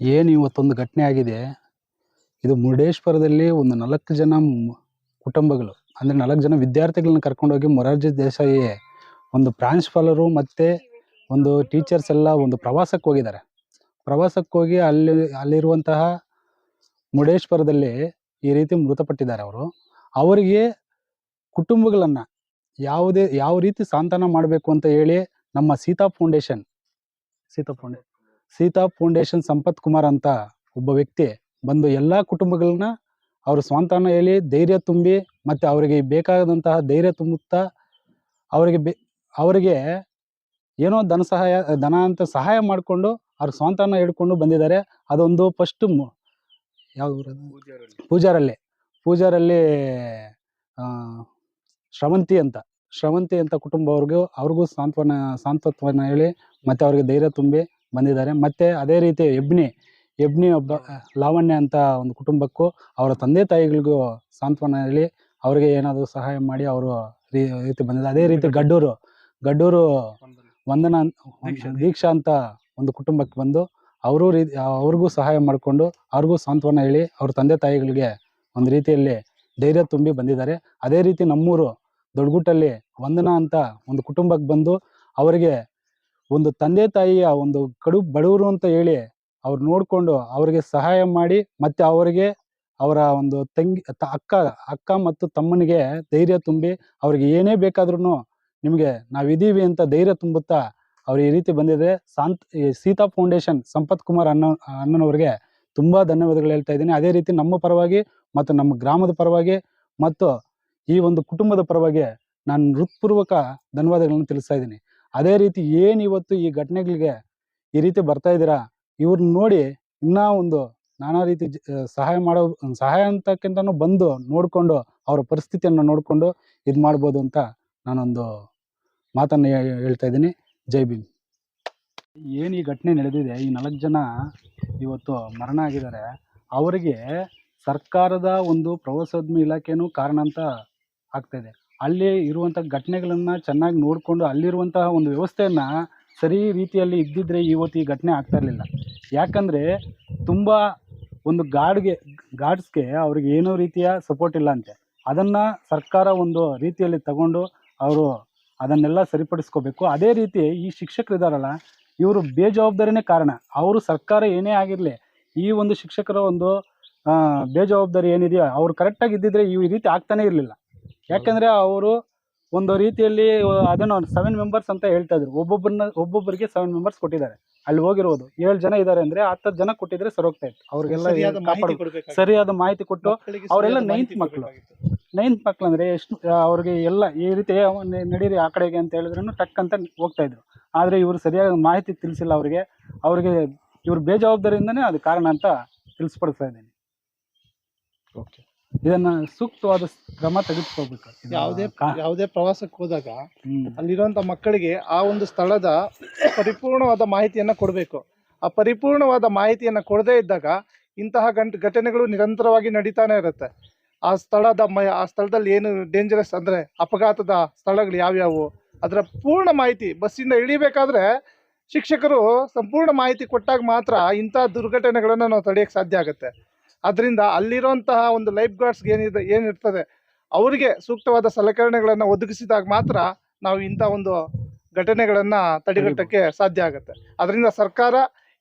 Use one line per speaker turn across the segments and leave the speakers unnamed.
ಏನು ಇವತ್ತೊಂದು ಘಟನೆ ಆಗಿದೆ? ಇದು ಮುರುಡೇಶ್ವರದಲ್ಲಿ ಒಂದು ನಾಲ್ಕು ಜನ ಕುಟುಂಬಗಳು, ಅಂದರೆ ನಾಲ್ಕು ಜನ ವಿದ್ಯಾರ್ಥಿಗಳನ್ನ ಕರ್ಕೊಂಡೋಗಿ ಮೊರಾರ್ಜಿ ದೇಸಾಯಿ ಒಂದು ಪ್ರಾಂಶುಪಾಲರು ಮತ್ತು ಒಂದು ಟೀಚರ್ಸ್ ಎಲ್ಲ ಒಂದು ಪ್ರವಾಸಕ್ಕೆ ಹೋಗಿದ್ದಾರೆ. ಪ್ರವಾಸಕ್ಕೆ ಹೋಗಿ ಅಲ್ಲಿ, ಅಲ್ಲಿರುವಂತಹ ಮುರುಡೇಶ್ವರದಲ್ಲಿ ಈ ರೀತಿ ಮೃತಪಟ್ಟಿದ್ದಾರೆ ಅವರು. ಅವರಿಗೆ ಕುಟುಂಬಗಳನ್ನು ಯಾವುದೇ, ಯಾವ ರೀತಿ ಸಾಂತ್ವನ ಮಾಡಬೇಕು ಅಂತ ಹೇಳಿ ನಮ್ಮ ಸೀತಾ ಫೌಂಡೇಶನ್, ಸೀತಾ ಫೌಂಡೇ ಸೀತಾ ಫೌಂಡೇಶನ್ ಸಂಪತ್ ಕುಮಾರ್ ಅಂತ ಒಬ್ಬ ವ್ಯಕ್ತಿ ಬಂದು ಎಲ್ಲ ಕುಟುಂಬಗಳನ್ನ ಅವರು ಸ್ವಾಂತನ ಹೇಳಿ ಧೈರ್ಯ ತುಂಬಿ ಮತ್ತು ಅವರಿಗೆ ಬೇಕಾದಂತಹ ಧೈರ್ಯ ತುಂಬುತ್ತಾ ಅವರಿಗೆ ಬೆ ಅವರಿಗೆ ಏನೋ ಧನ ಸಹಾಯ ಧನ ಅಂತ ಸಹಾಯ ಮಾಡಿಕೊಂಡು ಅವ್ರ ಸ್ವಾಂತನ ಹಿಡ್ಕೊಂಡು ಬಂದಿದ್ದಾರೆ. ಅದೊಂದು ಫಸ್ಟ್ ಯಾವ ಪೂಜಾರಲ್ಲಿ. ಪೂಜಾರಲ್ಲಿ. ಶ್ರವಂತಿ ಅಂತ. ಶ್ರವಂತಿ ಅಂತ ಕುಟುಂಬ ಅವ್ರಿಗೂ ಅವ್ರಿಗೂ ಸಾಂತ್ವನ ಸಾಂತ್ವತ್ವನ ಹೇಳಿ ಮತ್ತು ಅವ್ರಿಗೆ ಧೈರ್ಯ ತುಂಬಿ ಬಂದಿದ್ದಾರೆ. ಮತ್ತು ಅದೇ ರೀತಿ ಎಬ್ನಿ ಎಬ್ನಿ ಒಬ್ಬ ಲಾವಣ್ಯ ಅಂತ ಒಂದು ಕುಟುಂಬಕ್ಕೂ ಅವರ ತಂದೆ ತಾಯಿಗಳಿಗೂ ಸಾಂತ್ವನ ಹೇಳಿ ಅವರಿಗೆ ಏನಾದರೂ ಸಹಾಯ ಮಾಡಿ ಅವರು ರೀತಿ ಬಂದಿದ್ದಾರೆ. ಅದೇ ರೀತಿ ಗಡ್ಡೂರು ಗಡ್ಡೂರು ವಂದನಾ ದೀಕ್ಷಾ ಅಂತ ಒಂದು ಕುಟುಂಬಕ್ಕೆ ಬಂದು ಅವರು ರೀ ಅವ್ರಿಗೂ ಸಹಾಯ ಮಾಡಿಕೊಂಡು ಅವ್ರಿಗೂ ಸಾಂತ್ವನ ಹೇಳಿ ಅವ್ರ ತಂದೆ ತಾಯಿಗಳಿಗೆ ಒಂದು ರೀತಿಯಲ್ಲಿ ಧೈರ್ಯ ತುಂಬಿ ಬಂದಿದ್ದಾರೆ. ಅದೇ ರೀತಿ ನಮ್ಮೂರು ದೊಡ್ಡಗುಟ್ಟಲ್ಲಿ ವಂದನಾ ಅಂತ ಒಂದು ಕುಟುಂಬಕ್ಕೆ ಬಂದು ಅವರಿಗೆ ಒಂದು ತಂದೆ ತಾಯಿಯ ಒಂದು ಕಡು ಬಡವರು ಅಂತ ಹೇಳಿ ಅವ್ರು ನೋಡಿಕೊಂಡು ಅವರಿಗೆ ಸಹಾಯ ಮಾಡಿ ಮತ್ತೆ ಅವರಿಗೆ ಅವರ ಒಂದು ತಂಗಿ ಅಕ್ಕ ಅಕ್ಕ ಮತ್ತು ತಮ್ಮನಿಗೆ ಧೈರ್ಯ ತುಂಬಿ ಅವ್ರಿಗೆ ಏನೇ ಬೇಕಾದ್ರೂ ನಿಮಗೆ ನಾವಿದ್ದೀವಿ ಅಂತ ಧೈರ್ಯ ತುಂಬುತ್ತಾ ಅವ್ರು ಈ ರೀತಿ ಬಂದಿದೆ ಸಾಂತ್ ಸೀತಾ ಫೌಂಡೇಶನ್ ಸಂಪತ್ ಕುಮಾರ್ ಅನ್ನೋ, ಅಣ್ಣನವ್ರಿಗೆ ತುಂಬ ಧನ್ಯವಾದಗಳು ಹೇಳ್ತಾ ಇದ್ದೀನಿ. ಅದೇ ರೀತಿ ನಮ್ಮ ಪರವಾಗಿ ಮತ್ತು ನಮ್ಮ ಗ್ರಾಮದ ಪರವಾಗಿ ಮತ್ತು ಈ ಒಂದು ಕುಟುಂಬದ ಪರವಾಗಿ ನಾನು ಹೃತ್ಪೂರ್ವಕ ಧನ್ಯವಾದಗಳನ್ನು ತಿಳಿಸ್ತಾ ಇದ್ದೀನಿ. ಅದೇ ರೀತಿ ಏನು ಇವತ್ತು ಈ ಘಟನೆಗಳಿಗೆ ಈ ರೀತಿ ಬರ್ತಾ ಇದ್ದೀರಾ? ಇವ್ರನ್ನ ನೋಡಿ ಇನ್ನೂ ಒಂದು ನಾನಾ ರೀತಿ ಸಹಾಯ ಮಾಡೋ, ಸಹಾಯ ಅಂತಕ್ಕಿಂತನೂ ಬಂದು ನೋಡಿಕೊಂಡು, ಅವರ ಪರಿಸ್ಥಿತಿಯನ್ನು ನೋಡಿಕೊಂಡು ಇದು ಮಾಡ್ಬೋದು ಅಂತ ನಾನೊಂದು ಮಾತನ್ನು ಹೇಳ್ತಾ ಇದ್ದೀನಿ. ಜೈ ಭೀಮ್. ಏನು ಈ ಘಟನೆ ನಡೆದಿದೆ, ಈ ನಾಲ್ಕು ಜನ ಇವತ್ತು ಮರಣ ಆಗಿದ್ದಾರೆ, ಅವರಿಗೆ ಸರ್ಕಾರದ ಒಂದು ಪ್ರವಾಸೋದ್ಯಮ ಇಲಾಖೆನೂ ಕಾರಣ ಅಂತ ಆಗ್ತಾ ಇದೆ. ಅಲ್ಲಿ ಇರುವಂಥ ಘಟನೆಗಳನ್ನು ಚೆನ್ನಾಗಿ ನೋಡಿಕೊಂಡು ಅಲ್ಲಿರುವಂತಹ ಒಂದು ವ್ಯವಸ್ಥೆಯನ್ನು ಸರಿ ರೀತಿಯಲ್ಲಿ ಇದ್ದಿದ್ರೆ ಇವತ್ತು ಈ ಘಟನೆ ಆಗ್ತಾ ಇರಲಿಲ್ಲ. ಯಾಕಂದರೆ ತುಂಬ ಒಂದು ಗಾಡ್ಗೆ ಗಾರ್ಡ್ಸ್ಗೆ ಅವ್ರಿಗೆ ಏನೋ ರೀತಿಯ ಸಪೋರ್ಟ್ ಇಲ್ಲ ಅಂತೆ. ಅದನ್ನು ಸರ್ಕಾರ ಒಂದು ರೀತಿಯಲ್ಲಿ ತಗೊಂಡು ಅವರು ಅದನ್ನೆಲ್ಲ ಸರಿಪಡಿಸ್ಕೋಬೇಕು. ಅದೇ ರೀತಿ ಈ ಶಿಕ್ಷಕರು ಇದ್ದಾರಲ್ಲ ಇವರು ಬೇಜವಾಬ್ದಾರಿನೇ ಕಾರಣ. ಅವರು ಸರ್ಕಾರ ಏನೇ ಆಗಿರಲಿ, ಈ ಒಂದು ಶಿಕ್ಷಕರ ಒಂದು ಬೇಜವಾಬ್ದಾರಿ ಏನಿದೆಯೋ ಅವ್ರು ಕರೆಕ್ಟಾಗಿ ಇದ್ದಿದ್ರೆ ಈ ರೀತಿ ಆಗ್ತಾನೇ ಇರಲಿಲ್ಲ. ಯಾಕಂದರೆ ಅವರು ಒಂದು ರೀತಿಯಲ್ಲಿ ಅದನ್ನು ಸೆವೆನ್ ಮೆಂಬರ್ಸ್ ಅಂತ ಹೇಳ್ತಾ ಇದ್ರು. ಒಬ್ಬೊಬ್ಬರನ್ನ ಒಬ್ಬೊಬ್ಬರಿಗೆ ಸೆವೆನ್ ಮೆಂಬರ್ಸ್ ಕೊಟ್ಟಿದ್ದಾರೆ. ಅಲ್ಲಿ ಹೋಗಿರೋದು ಏಳು ಜನ ಇದ್ದಾರೆ ಅಂದ್ರೆ ಹತ್ತು ಜನ ಕೊಟ್ಟಿದ್ರೆ ಸರಿ ಹೋಗ್ತಾ ಇತ್ತು. ಅವ್ರಿಗೆಲ್ಲ
ಸರಿಯಾದ ಮಾಹಿತಿ
ಕಾಪಾಡು ಸರಿಯಾದ ಮಾಹಿತಿ ಕೊಟ್ಟು ಅವರೆಲ್ಲ
ನೈನ್ತ್
ಮಕ್ಕಳು. ನೈನ್ತ್ ಮಕ್ಳು ಅಂದ್ರೆ ಎಷ್ಟು ಅವ್ರಿಗೆ ಎಲ್ಲ ಈ ರೀತಿ ನಡೀರಿ ಆ ಕಡೆಗೆ ಅಂತ ಹೇಳಿದ್ರು ಟಕ್ ಅಂತ ಹೋಗ್ತಾ ಇದ್ರು. ಆದ್ರೆ ಇವರು ಸರಿಯಾದ ಮಾಹಿತಿ ತಿಳಿಸಿಲ್ಲ ಅವ್ರಿಗೆ. ಅವ್ರಿಗೆ ಇವ್ರ ಬೇಜವಾಬ್ದಾರಿಯಿಂದನೇ ಅದು ಕಾರಣ ಅಂತ ತಿಳಿಸ್ಪಡಿಸ್ತಾ ಇದ್ದೀನಿ. ಇದನ್ನ ಸೂಕ್ತವಾದ ಕ್ರಮ ತೆಗೆದುಕೋಬೇಕು
ಯಾವುದೇ ಯಾವುದೇ ಪ್ರವಾಸಕ್ಕೆ ಹೋದಾಗ. ಅಲ್ಲಿರುವಂತ ಮಕ್ಕಳಿಗೆ ಆ ಒಂದು ಸ್ಥಳದ ಪರಿಪೂರ್ಣವಾದ ಮಾಹಿತಿಯನ್ನ ಕೊಡಬೇಕು. ಆ ಪರಿಪೂರ್ಣವಾದ ಮಾಹಿತಿಯನ್ನ ಕೊಡದೇ ಇದ್ದಾಗ ಇಂತಹ ಗಂಟ್ ಘಟನೆಗಳು ನಿರಂತರವಾಗಿ ನಡೀತಾನೆ ಇರುತ್ತೆ. ಆ ಸ್ಥಳದ ಮ ಆ ಸ್ಥಳದಲ್ಲಿ ಏನು ಡೇಂಜರಸ್ ಅಂದ್ರೆ ಅಪಘಾತದ ಸ್ಥಳಗಳು ಯಾವ್ಯಾವು ಅದರ ಪೂರ್ಣ ಮಾಹಿತಿ ಬಸ್ಸಿಂದ ಇಳಿಬೇಕಾದ್ರೆ ಶಿಕ್ಷಕರು ಸಂಪೂರ್ಣ ಮಾಹಿತಿ ಕೊಟ್ಟಾಗ ಮಾತ್ರ ಇಂತಹ ದುರ್ಘಟನೆಗಳನ್ನು ನಾವು ತಡೆಯಕ್ಕೆ ಸಾಧ್ಯ ಆಗುತ್ತೆ. ಅದರಿಂದ ಅಲ್ಲಿರುವಂತಹ ಒಂದು ಲೈಫ್ ಗಾರ್ಡ್ಸ್ಗೆ ಏನಿದೆ ಏನಿರ್ತದೆ ಅವರಿಗೆ ಸೂಕ್ತವಾದ ಸಲಕರಣೆಗಳನ್ನು ಒದಗಿಸಿದಾಗ ಮಾತ್ರ ನಾವು ಇಂಥ ಒಂದು ಘಟನೆಗಳನ್ನು ತಡೆಗಟ್ಟಕ್ಕೆ ಸಾಧ್ಯ ಆಗುತ್ತೆ. ಅದರಿಂದ ಸರ್ಕಾರ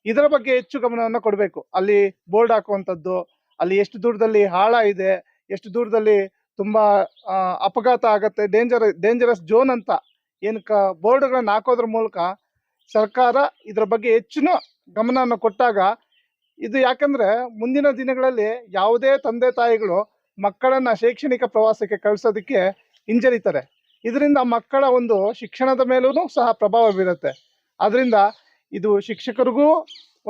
ಇದರ ಬಗ್ಗೆ ಹೆಚ್ಚು ಗಮನವನ್ನು ಕೊಡಬೇಕು. ಅಲ್ಲಿ ಬೋರ್ಡ್ ಹಾಕುವಂಥದ್ದು ಅಲ್ಲಿ ಎಷ್ಟು ದೂರದಲ್ಲಿ ಹಾಳ ಇದೆ ಎಷ್ಟು ದೂರದಲ್ಲಿ ತುಂಬ ಅಪಘಾತ ಆಗುತ್ತೆ ಡೇಂಜರ್ ಡೇಂಜರಸ್ ಝೋನ್ ಅಂತ ಏನು ಕ ಬೋರ್ಡ್ಗಳನ್ನು ಹಾಕೋದ್ರ ಮೂಲಕ ಸರ್ಕಾರ ಇದರ ಬಗ್ಗೆ ಹೆಚ್ಚಿನ ಗಮನವನ್ನು ಕೊಟ್ಟಾಗ ಇದು ಯಾಕಂದ್ರೆ ಮುಂದಿನ ದಿನಗಳಲ್ಲಿ ಯಾವುದೇ ತಂದೆ ತಾಯಿಗಳು ಮಕ್ಕಳನ್ನ ಶೈಕ್ಷಣಿಕ ಪ್ರವಾಸಕ್ಕೆ ಕಳಿಸೋದಕ್ಕೆ ಹಿಂಜರಿತಾರೆ. ಇದರಿಂದ ಮಕ್ಕಳ ಒಂದು ಶಿಕ್ಷಣದ ಮೇಲೂ ಸಹ ಪ್ರಭಾವ ಬೀರುತ್ತೆ. ಅದರಿಂದ ಇದು ಶಿಕ್ಷಕರಿಗೂ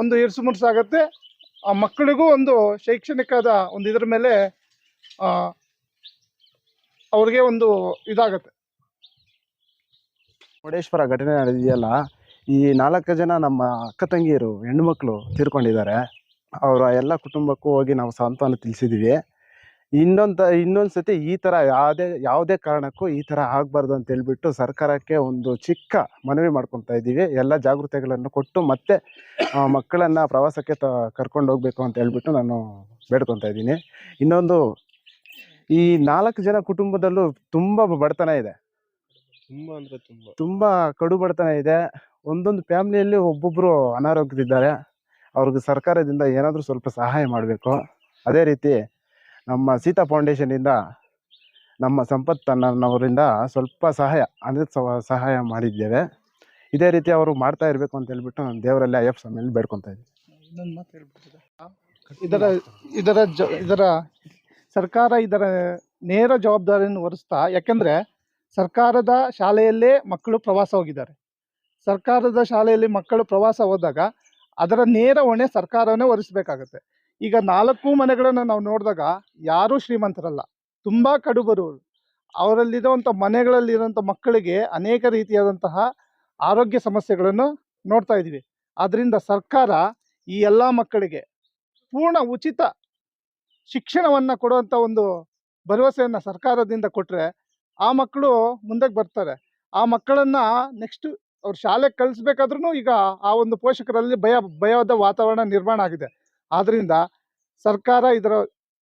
ಒಂದು ಇರ್ಸು ಮುರ್ಸಾಗತ್ತೆ ಆ ಮಕ್ಕಳಿಗೂ ಒಂದು ಶೈಕ್ಷಣಿಕದ ಒಂದು ಇದರ ಮೇಲೆ ಅವ್ರಿಗೆ ಒಂದು ಇದಾಗತ್ತೆ.
ಮುರುಡೇಶ್ವರ ಘಟನೆ ನಡೆದಿದೆಯಲ್ಲ, ಈ ನಾಲ್ಕು ಜನ ನಮ್ಮ ಅಕ್ಕ ತಂಗಿಯರು ಹೆಣ್ಮಕ್ಳು ತೀರ್ಕೊಂಡಿದ್ದಾರೆ. ಅವರ ಎಲ್ಲ ಕುಟುಂಬಕ್ಕೂ ಹೋಗಿ ನಾವು ಸಾಂತ್ವನ ತಿಳಿಸಿದ್ದೀವಿ ಇನ್ನೊಂದು ಇನ್ನೊಂದು ಸತಿ ಈ ಥರ ಯಾವುದೇ ಯಾವುದೇ ಕಾರಣಕ್ಕೂ ಈ ಥರ ಆಗಬಾರ್ದು ಅಂತ ಹೇಳ್ಬಿಟ್ಟು ಸರ್ಕಾರಕ್ಕೆ ಒಂದು ಚಿಕ್ಕ ಮನವಿ ಮಾಡ್ಕೊತಾ ಇದ್ದೀವಿ. ಎಲ್ಲ ಜಾಗೃತಿಗಳನ್ನು ಕೊಟ್ಟು ಮತ್ತೆ ಮಕ್ಕಳನ್ನು ಮಕ್ಕಳನ್ನ ಪ್ರವಾಸಕ್ಕೆ ತ ಕರ್ಕೊಂಡು ಹೋಗಬೇಕು ಅಂತ ಹೇಳ್ಬಿಟ್ಟು ನಾನು ಬೇಡ್ಕೊತಾ ಇದ್ದೀನಿ. ಇನ್ನೊಂದು ಈ ನಾಲ್ಕು ಜನ ಕುಟುಂಬದಲ್ಲೂ ತುಂಬ ಬಡತನ ಇದೆ.
ತುಂಬಾ ಅಂದ್ರೆ ತುಂಬಾ.
ತುಂಬ ಕಡು ಬಡತನ ಇದೆ. ಒಂದೊಂದು ಫ್ಯಾಮಿಲಿಯಲ್ಲಿ ಒಬ್ಬೊಬ್ಬರು ಅನಾರೋಗ್ಯದಿದ್ದಾರೆ. ಅವ್ರಿಗೆ ಸರ್ಕಾರದಿಂದ ಏನಾದರೂ ಸ್ವಲ್ಪ ಸಹಾಯ ಮಾಡಬೇಕು. ಅದೇ ರೀತಿ ನಮ್ಮ ಸೀತಾ ಫೌಂಡೇಶನಿಂದ ನಮ್ಮ ಸಂಪತ್ ಅಣ್ಣನವರಿಂದ ಸ್ವಲ್ಪ ಸಹಾಯ ಅಂದರೆ ಸಹಾಯ ಮಾಡಿದ್ದೇವೆ. ಇದೇ ರೀತಿ ಅವರು ಮಾಡ್ತಾ ಇರಬೇಕು ಅಂತ ಹೇಳ್ಬಿಟ್ಟು ನಾನು ದೇವರಲ್ಲಿ ಅಯ್ಯಪ್ಪ ಸ್ವಾಮಿಯಲ್ಲಿ ಬೇಡ್ಕೊತಾ ಇದ್ದೀನಿ.
ಇನ್ನೊಂದು ಮಾತು ಹೇಳ್ಬೋದಾ? ಇದರ ಇದರ ಜ ಇದರ ಸರ್ಕಾರ ಇದರ ನೇರ ಜವಾಬ್ದಾರಿಯನ್ನು ಹೊರಿಸ್ತಾ ಯಾಕೆಂದರೆ ಸರ್ಕಾರದ ಶಾಲೆಯಲ್ಲೇ ಮಕ್ಕಳು ಪ್ರವಾಸ ಹೋಗಿದ್ದಾರೆ. ಸರ್ಕಾರದ ಶಾಲೆಯಲ್ಲಿ ಮಕ್ಕಳು ಪ್ರವಾಸ ಹೋದಾಗ ಅದರ ನೇರ ಹೊಣೆ ಸರ್ಕಾರವೇ ಹೊರಿಸಬೇಕಾಗತ್ತೆ. ಈಗ ನಾಲ್ಕು ಮನೆಗಳನ್ನು ನಾವು ನೋಡಿದಾಗ ಯಾರೂ ಶ್ರೀಮಂತರಲ್ಲ, ತುಂಬಾ ಕಡುಬರು ಅವರಲ್ಲಿರುವಂಥ ಮನೆಗಳಲ್ಲಿರುವಂಥ ಮಕ್ಕಳಿಗೆ ಅನೇಕ ರೀತಿಯಾದಂತಹ ಆರೋಗ್ಯ ಸಮಸ್ಯೆಗಳನ್ನು ನೋಡ್ತಾ ಇದ್ದೀವಿ. ಆದ್ರಿಂದ ಸರ್ಕಾರ ಈ ಎಲ್ಲ ಮಕ್ಕಳಿಗೆ ಪೂರ್ಣ ಉಚಿತ ಶಿಕ್ಷಣವನ್ನು ಕೊಡುವಂಥ ಒಂದು ಭರವಸೆಯನ್ನು ಸರ್ಕಾರದಿಂದ ಕೊಟ್ಟರೆ ಆ ಮಕ್ಕಳು ಮುಂದಕ್ಕೆ ಬರ್ತಾರೆ. ಆ ಮಕ್ಕಳನ್ನ ನೆಕ್ಸ್ಟ್ ಅವ್ರ ಶಾಲೆಗೆ ಕಳಿಸ್ಬೇಕಾದ್ರೂ ಈಗ ಆ ಒಂದು ಪೋಷಕರಲ್ಲಿ ಭಯ ಭಯದ ವಾತಾವರಣ ನಿರ್ಮಾಣ ಆಗಿದೆ. ಆದ್ದರಿಂದ ಸರ್ಕಾರ ಇದರ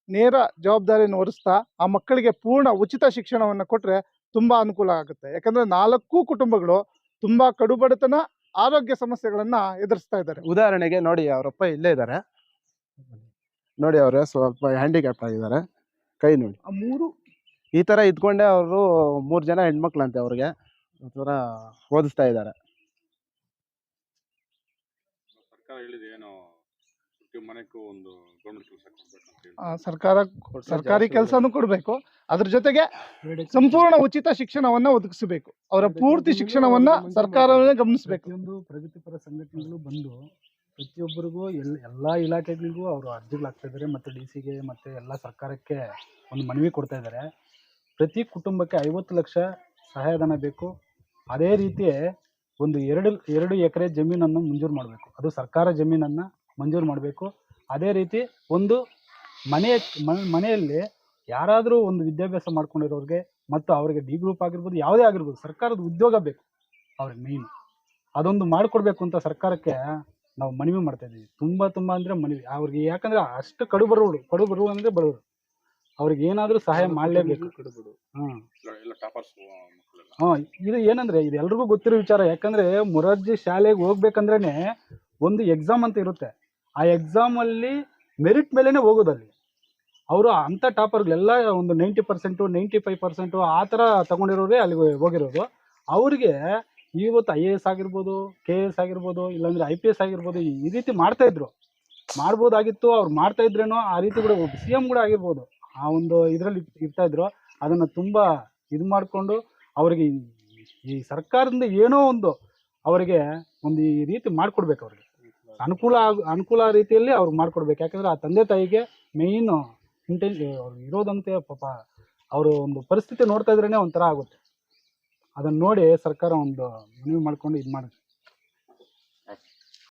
ನೇರ ಜವಾಬ್ದಾರಿಯನ್ನು ಹೊರಿಸ್ತಾ ಆ ಮಕ್ಕಳಿಗೆ ಪೂರ್ಣ ಉಚಿತ ಶಿಕ್ಷಣವನ್ನು ಕೊಟ್ಟರೆ ತುಂಬ ಅನುಕೂಲ ಆಗುತ್ತೆ. ಯಾಕಂದರೆ ನಾಲ್ಕು ಕುಟುಂಬಗಳು ತುಂಬ ಕಡುಬಡತನ ಆರೋಗ್ಯ ಸಮಸ್ಯೆಗಳನ್ನು ಎದುರಿಸ್ತಾ ಇದ್ದಾರೆ.
ಉದಾಹರಣೆಗೆ ನೋಡಿ ಅವರಪ್ಪ ಇಲ್ಲೇ ಇದ್ದಾರೆ. ನೋಡಿ ಅವರು ಸ್ವಲ್ಪ ಹ್ಯಾಂಡಿಕ್ಯಾಪ್ ಆಗಿದ್ದಾರೆ. ಕೈ ನೋಡಿ.
ಆ ಮೂರು
ಈ ಥರ ಇದ್ಕೊಂಡೆ ಅವರು ಮೂರು ಜನ ಹೆಣ್ಮಕ್ಳಂತೆ ಅವ್ರಿಗೆ. ಈ ಥರ ಓದಿಸ್ತಾ ಇದ್ದಾರೆ.
ಸರ್ಕಾರ ಹೇಳಿದೆ ಏನೋ ಪ್ರತಿ ಮನೆಗೂ ಒಂದು ಗೌರ್ಮೆಂಟ್ ಕೆಲಸ ಕೊಡ್ಬೇಕು ಅಂತ
ಆ, ಸರ್ಕಾರ ಸರ್ಕಾರಿ ಕೆಲಸನೂ ಕೊಡಬೇಕು. ಅದ್ರ ಜೊತೆಗೆ ಸಂಪೂರ್ಣ ಉಚಿತ ಶಿಕ್ಷಣವನ್ನ ಒದಗಿಸಬೇಕು. ಅವರ ಪೂರ್ತಿ ಶಿಕ್ಷಣವನ್ನ ಸರ್ಕಾರವೇ ಗಮನಿಸಬೇಕು.
ಒಂದು ಪ್ರಗತಿಪರ ಸಂಘಟನೆಗಳು ಬಂದು ಪ್ರತಿಯೊಬ್ಬರಿಗೂ ಎಲ್ಲ ಎಲ್ಲ ಇಲಾಖೆಗಳಿಗೂ ಅವರು ಅರ್ಜಿಗಳಾಗ್ತಾ ಇದ್ದಾರೆ. ಮತ್ತು ಡಿ ಸಿಗೆ ಮತ್ತು ಎಲ್ಲ ಸರ್ಕಾರಕ್ಕೆ ಒಂದು ಮನವಿ ಕೊಡ್ತಾ ಇದ್ದಾರೆ. ಪ್ರತಿ ಕುಟುಂಬಕ್ಕೆ ಐವತ್ತು ಲಕ್ಷ ಸಹಾಯಧನ ಬೇಕು. ಅದೇ ರೀತಿ ಒಂದು ಎರಡು ಎರಡು ಎಕರೆ ಜಮೀನನ್ನು ಮಂಜೂರು ಮಾಡಬೇಕು. ಅದು ಸರ್ಕಾರ ಜಮೀನನ್ನು ಮಂಜೂರು ಮಾಡಬೇಕು. ಅದೇ ರೀತಿ ಒಂದು ಮನೆಯ ಮ- ಮನೆಯಲ್ಲಿ ಯಾರಾದರೂ ಒಂದು ವಿದ್ಯಾಭ್ಯಾಸ ಮಾಡ್ಕೊಂಡಿರೋರಿಗೆ ಮತ್ತು ಅವರಿಗೆ ಡಿ ಗ್ರೂಪ್ ಆಗಿರ್ಬೋದು, ಯಾವುದೇ ಆಗಿರ್ಬೋದು, ಸರ್ಕಾರದ ಉದ್ಯೋಗ ಬೇಕು ಅವ್ರಿಗೆ ಮೇಯ್ನ್ ಅದೊಂದು ಮಾಡಿಕೊಡ್ಬೇಕು ಅಂತ ಸರ್ಕಾರಕ್ಕೆ ನಾವು ಮನವಿ ಮಾಡ್ತಾ ಇದ್ದೀವಿ. ತುಂಬ ತುಂಬ ಅಂದರೆ ಮನವಿ. ಅವ್ರಿಗೆ ಯಾಕಂದರೆ ಅಷ್ಟು ಕಡು ಬಡವರು ಕಡು ಅಂದರೆ ಬಡವರು ಅವ್ರಿಗೆ ಏನಾದರೂ ಸಹಾಯ ಮಾಡಲೇಬೇಕು.
ಹ್ಮ್.
ಹಾಂ ಇದು ಏನಂದ್ರೆ ಇದು ಎಲ್ರಿಗೂ ಗೊತ್ತಿರೋ ವಿಚಾರ. ಯಾಕಂದ್ರೆ ಮೊರಾರ್ಜಿ ಶಾಲೆಗೆ ಹೋಗ್ಬೇಕಂದ್ರೇನೆ ಒಂದು ಎಕ್ಸಾಮ್ ಅಂತ ಇರುತ್ತೆ. ಆ ಎಕ್ಸಾಮ್ ಅಲ್ಲಿ ಮೆರಿಟ್ ಮೇಲೆನೆ ಹೋಗೋದಲ್ಲಿ. ಅವರು ಅಂಥ ಟಾಪರ್ಗಳೆಲ್ಲ ಒಂದು ninety percent ninety five percent ಆ ಥರ ತಗೊಂಡಿರೋರೇ ಅಲ್ಲಿಗೆ ಹೋಗಿರೋದು. ಅವ್ರಿಗೆ ಇವತ್ತು ಐ ಎ ಎಸ್ ಆಗಿರ್ಬೋದು ಕೆ ಎ ಎಸ್ ಆಗಿರ್ಬೋದು ಇಲ್ಲಾಂದ್ರೆ ಐ ಪಿ ಎಸ್ ಆಗಿರ್ಬೋದು ಈ- ರೀತಿ ಮಾಡ್ತಾ ಇದ್ರು. ಮಾಡ್ಬೋದಾಗಿತ್ತು ಅವ್ರು ಮಾಡ್ತಾ ಇದ್ರೇನೋ ಆ ರೀತಿ ಕೂಡ ಸಿ ಎಂ ಕೂಡ ಆಗಿರ್ಬೋದು. ಆ ಒಂದು ಇದರಲ್ಲಿ ಇರ್ತಾ ಇದ್ರು. ಅದನ್ನು ತುಂಬ ಇದು ಮಾಡಿಕೊಂಡು ಅವರಿಗೆ ಈ- ಸರ್ಕಾರದಿಂದ ಏನೋ ಒಂದು ಅವರಿಗೆ ಒಂದು ಈ ರೀತಿ ಮಾಡಿಕೊಡ್ಬೇಕು ಅವ್ರಿಗೆ. ಅನುಕೂಲ ಅನುಕೂಲ ರೀತಿಯಲ್ಲಿ ಅವ್ರಿಗೆ ಮಾಡಿಕೊಡ್ಬೇಕು. ಯಾಕಂದ್ರೆ ಆ ತಂದೆ ತಾಯಿಗೆ ಮೇಯ್ನು ಇಂಟೆನ್ ಅವ್ರು ಇರೋದಂತೆ ಪಾಪ ಅವರು ಒಂದು ಪರಿಸ್ಥಿತಿ ನೋಡ್ತಾ ಇದ್ರೇ ಒಂಥರ ಆಗುತ್ತೆ. ಅದನ್ನು ನೋಡಿ ಸರ್ಕಾರ ಒಂದು ಮನವಿ ಮಾಡ್ಕೊಂಡು ಇದು ಮಾಡಿ